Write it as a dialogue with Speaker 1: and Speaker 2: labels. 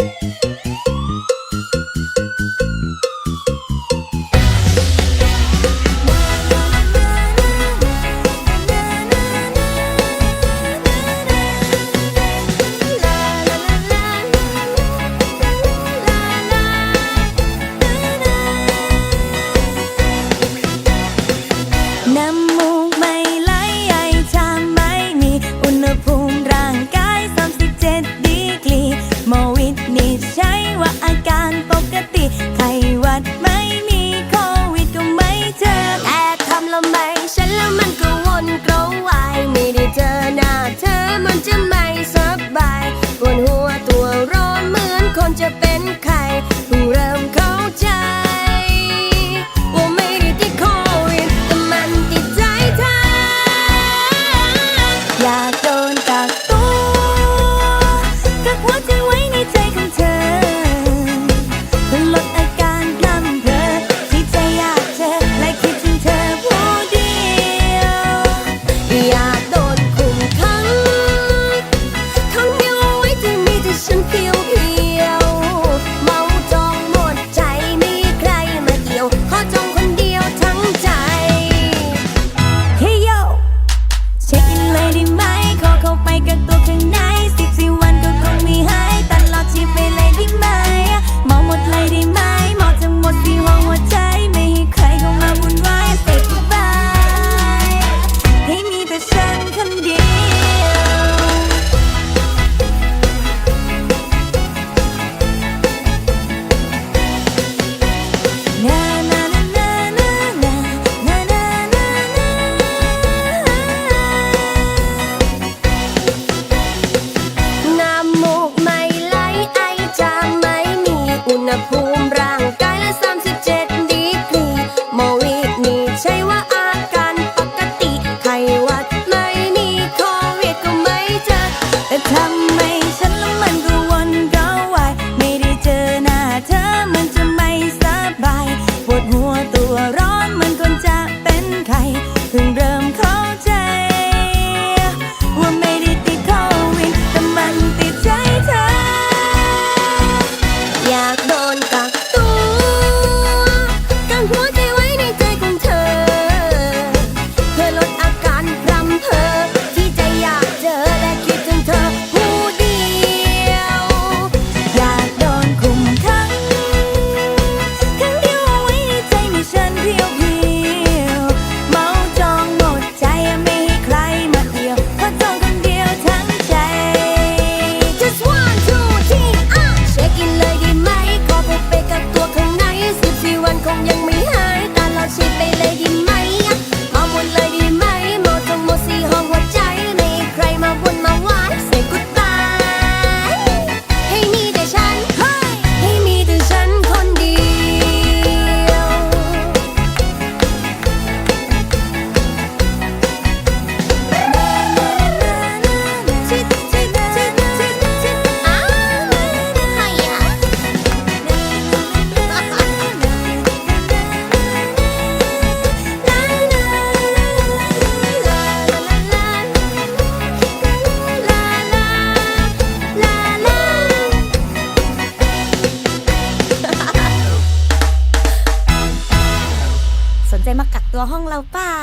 Speaker 1: Thank you. contact. ฉั
Speaker 2: นนั้นมัน
Speaker 1: กู ตัวห้องเราเปล่า